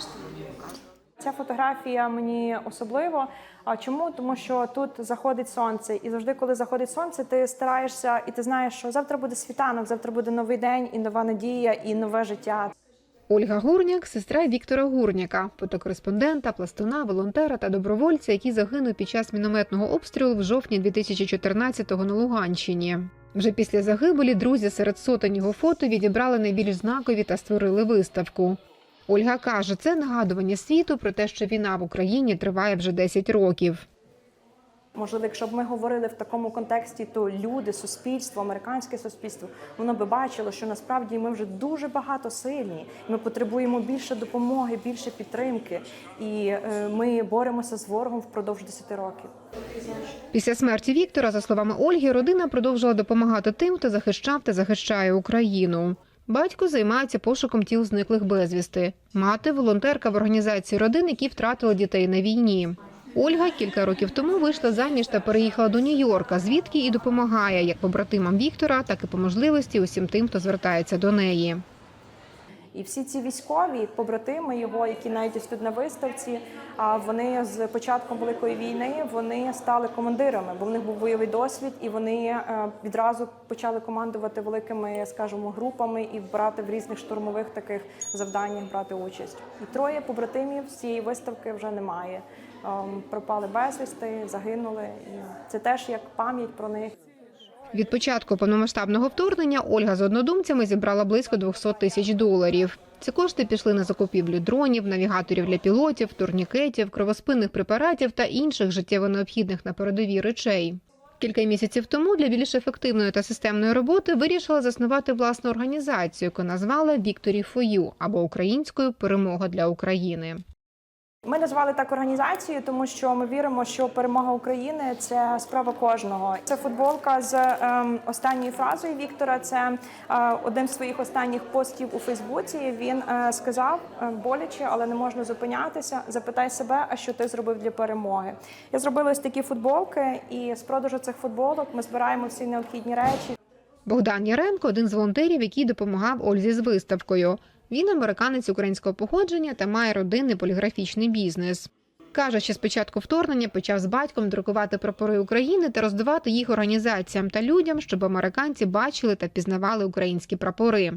що мені показували. Ця фотографія мені особливо. А чому? Тому що тут заходить сонце, і завжди, коли заходить сонце, ти стараєшся, і ти знаєш, що завтра буде світанок, завтра буде новий день, і нова надія, і нове життя. Ольга Гурняк, сестра Віктора Гурняка, фотокореспондента, пластуна, волонтера та добровольця, який загинув під час мінометного обстрілу в жовтні 2014-го на Луганщині. Вже після загибелі друзі серед сотень його фото відібрали найбільш знакові та створили виставку. Ольга каже, це нагадування світу про те, що війна в Україні триває вже 10 років. Можливо, якщо б ми говорили в такому контексті, то люди, суспільство, американське суспільство, воно би бачило, що насправді ми вже дуже багато сильні. Ми потребуємо більше допомоги, більше підтримки, і е, ми боремося з ворогом впродовж 10 років. Після смерті Віктора, за словами Ольги, родина продовжила допомагати тим, хто захищав та захищає Україну. Батько займається пошуком тіл зниклих безвісти. Мати волонтерка в організації родин, які втратили дітей на війні. Ольга кілька років тому вийшла заміж та переїхала до Нью-Йорка, звідки і допомагає як побратимам Віктора, так і по можливості усім тим, хто звертається до неї. І всі ці військові побратими його, які навіть ось тут на виставці, а вони з початком великої війни вони стали командирами, бо в них був бойовий досвід, і вони е, відразу почали командувати великими, скажімо, групами і брати в різних штурмових таких завданнях брати участь. І троє побратимів з цієї виставки вже немає. Ем, Пропали безвісти, загинули. І це теж як пам'ять про них. Від початку повномасштабного вторгнення Ольга з однодумцями зібрала близько 200 тисяч доларів. Ці кошти пішли на закупівлю дронів, навігаторів для пілотів, турнікетів, кровоспинних препаратів та інших життєво необхідних на передовій речей. Кілька місяців тому для більш ефективної та системної роботи вирішила заснувати власну організацію, яку назвала Вікторі Фою або українською перемога для України. Ми назвали так організацію, тому що ми віримо, що перемога України це справа кожного. Це футболка з ем, останньою фразою Віктора. Це е, один з своїх останніх постів у Фейсбуці. Він е, сказав е, боляче, але не можна зупинятися. Запитай себе, а що ти зробив для перемоги. Я зробила ось такі футболки, і з продажу цих футболок ми збираємо всі необхідні речі. Богдан Яремко один з волонтерів, який допомагав Ользі з виставкою. Він американець українського походження та має родинний поліграфічний бізнес. Каже, що з початку вторгнення почав з батьком друкувати прапори України та роздавати їх організаціям та людям, щоб американці бачили та пізнавали українські прапори.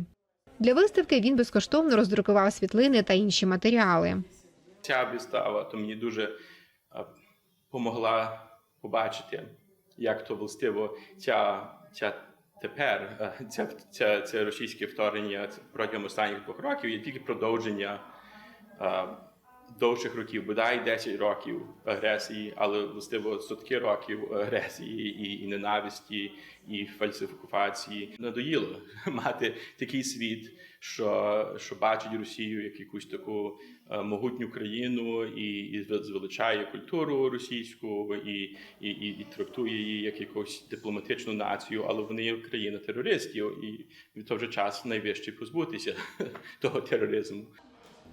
Для виставки він безкоштовно роздрукував світлини та інші матеріали. Ця вистава то мені дуже допомогла побачити, як то властиво ця, ця тепер це ця, це російське вторгнення протягом останніх двох років є тільки продовження е, довших років, бодай 10 років агресії, але властиво сотки років агресії і, і ненависті, і фальсифікації. Надоїло мати такий світ, що, що бачить Росію як якусь таку е, могутню країну і, і звеличає культуру російську, і, і, і, і трактує її як якусь дипломатичну націю, але вони є країна терористів, і від того вже час найвищий позбутися того тероризму.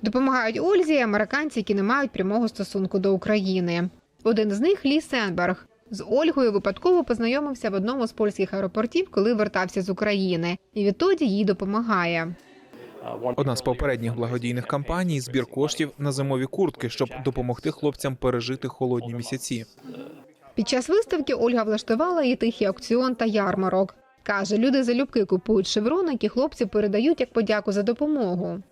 Допомагають Ользі американці, які не мають прямого стосунку до України. Один з них Лі Сенберг. З Ольгою випадково познайомився в одному з польських аеропортів, коли вертався з України, і відтоді їй допомагає. Одна з попередніх благодійних кампаній збір коштів на зимові куртки, щоб допомогти хлопцям пережити холодні місяці. Під час виставки Ольга влаштувала і тихий аукціон та ярмарок. Каже, люди залюбки купують шеврони, які хлопці передають як подяку за допомогу.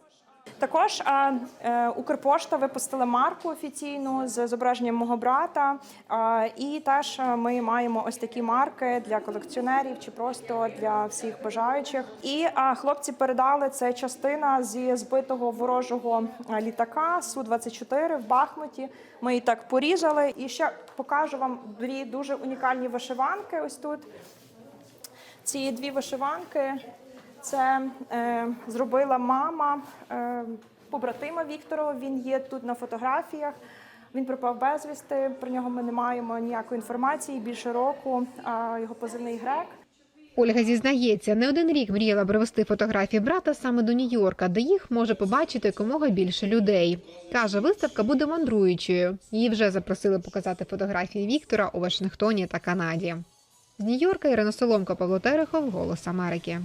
Також е, е, Укрпошта випустила марку офіційну з зображенням мого брата. Е, і теж е, ми маємо ось такі марки для колекціонерів чи просто для всіх бажаючих. І е, хлопці передали це частина зі збитого ворожого літака су 24 в Бахмуті. Ми її так порізали. І ще покажу вам дві дуже унікальні вишиванки. Ось тут ці дві вишиванки. Це е, зробила мама е, побратима Вікторова. Він є тут на фотографіях. Він пропав безвісти. Про нього ми не маємо ніякої інформації більше року. А його позивний грек. Ольга зізнається, не один рік мріяла привезти фотографії брата саме до Нью-Йорка, де їх може побачити якомога більше людей. Каже, виставка буде мандруючою. Її вже запросили показати фотографії Віктора у Вашингтоні та Канаді. З Нью-Йорка Ірина Соломко, Павло Терехов, Голос Америки.